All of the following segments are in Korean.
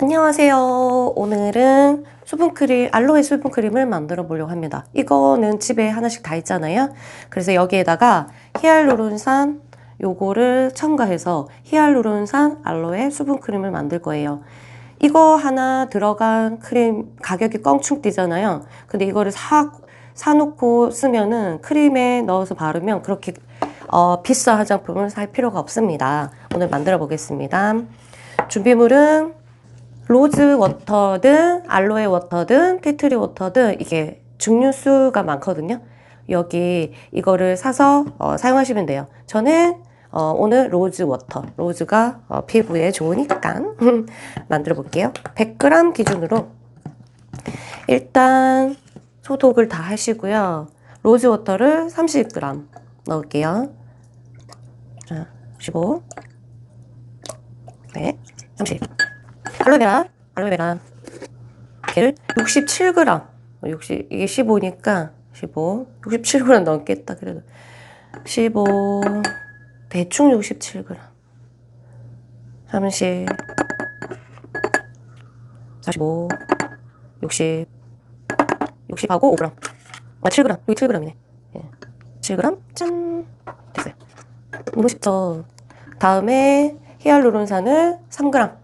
안녕하세요. 오늘은 수분크림, 알로에 수분크림을 만들어 보려고 합니다. 이거는 집에 하나씩 다 있잖아요. 그래서 여기에다가 히알루론산 요거를 첨가해서 히알루론산 알로에 수분크림을 만들 거예요. 이거 하나 들어간 크림 가격이 껑충 뛰잖아요. 근데 이거를 사, 사놓고 쓰면은 크림에 넣어서 바르면 그렇게 어, 비싼 화장품을 살 필요가 없습니다. 오늘 만들어 보겠습니다. 준비물은 로즈 워터든 알로에 워터든 피트리 워터든 이게 증류수가 많거든요. 여기 이거를 사서 어, 사용하시면 돼요. 저는 어, 오늘 로즈 워터, 로즈가 어, 피부에 좋으니까 만들어 볼게요. 100g 기준으로 일단 소독을 다 하시고요. 로즈 워터를 30g 넣을게요. 자, 15, 네, 30. 알로에베라, 알로에베라. 걔를 67g. 60, 이게 15니까 15, 67g 넘겠다. 그래도 15, 대충 67g. 30, 45, 60, 60하고 5g. 아, 7g. 여기 7g이네. 예. 7g? 짠! 됐어요. 너무 쉽죠? 다음에 히알루론산을 3g.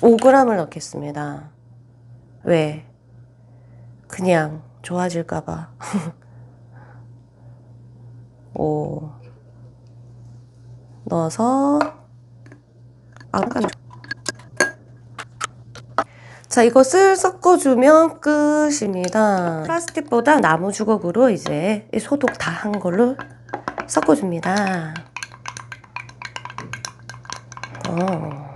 5g을 넣겠습니다. 왜? 그냥 좋아질까봐. 5 넣어서 아, 잠깐. 자, 이것을 섞어주면 끝입니다. 플라스틱보다 나무 주걱으로 이제 이 소독 다 한 걸로 섞어줍니다. 어.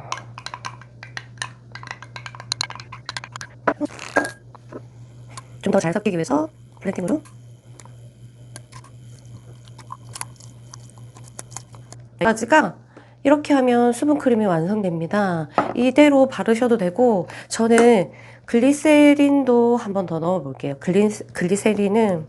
좀 더 잘 섞이기 위해서 블렌딩으로 가지가 이렇게 하면 수분 크림이 완성됩니다. 이대로 바르셔도 되고 저는 글리세린도 한 번 더 넣어 볼게요. 글리, 글리세린은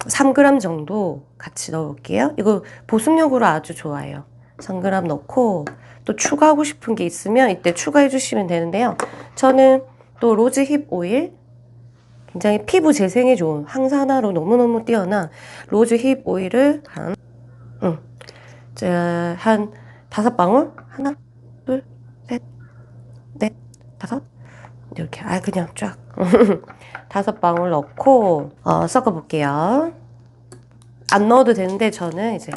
3g 정도 같이 넣어 볼게요. 이거 보습력으로 아주 좋아요. 3g 넣고 또 추가하고 싶은 게 있으면 이때 추가해 주시면 되는데요. 저는 또 로즈 힙 오일 굉장히 피부 재생에 좋은 항산화로 너무너무 뛰어난 로즈 힙 오일을 한, 응, 자, 한 다섯 방울? 하나, 둘, 셋, 넷, 다섯? 이렇게, 아, 그냥 쫙. 다섯 방울 넣고, 어, 섞어볼게요. 안 넣어도 되는데, 저는 이제,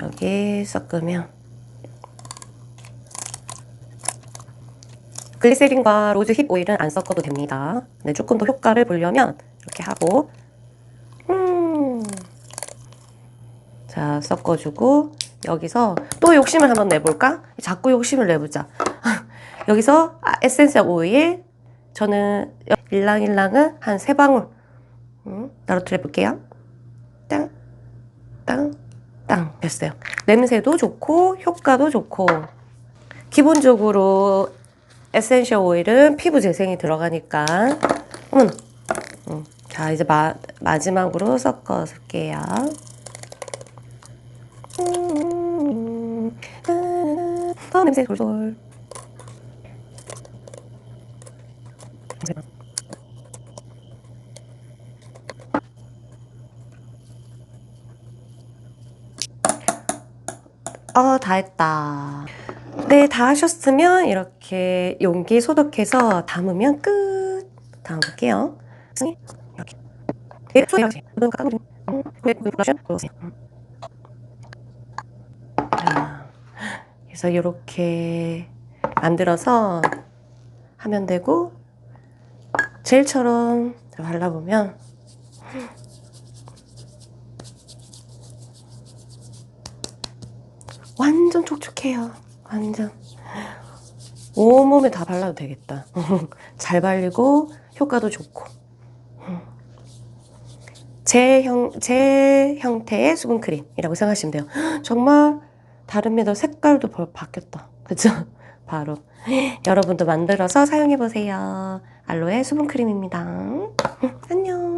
여기 섞으면, 글리세린과 로즈 힙 오일은 안 섞어도 됩니다. 근데 조금 더 효과를 보려면, 이렇게 하고, 음. 자, 섞어주고, 여기서 또 욕심을 한번 내볼까? 자꾸 욕심을 내보자. 여기서 아, 에센셜 오일, 저는 일랑일랑은 한 세 방울 음, 떨어뜨려 볼게요. 땅, 땅, 땅 됐어요. 냄새도 좋고 효과도 좋고 기본적으로 에센셜 오일은 피부 재생이 들어가니까 어머나 음, 자 이제 마, 마지막으로 섞어 줄게요. 음, 아, 냄새 돌돌. 어, 다 했다. 네, 다 하셨으면 이렇게 용기 소독해서 담으면 끝. 담을게요. 네. 자, 그래서 이렇게 만들어서 하면 되고 젤처럼 발라보면 완전 촉촉해요. 완전 온몸에 다 발라도 되겠다. 잘 발리고 효과도 좋고 제 형, 제 형태의 수분크림이라고 생각하시면 돼요. 정말 다릅니다. 색깔도 벌 바뀌었다. 그죠? 바로. 여러분도 만들어서 사용해보세요. 알로에 수분크림입니다. 안녕.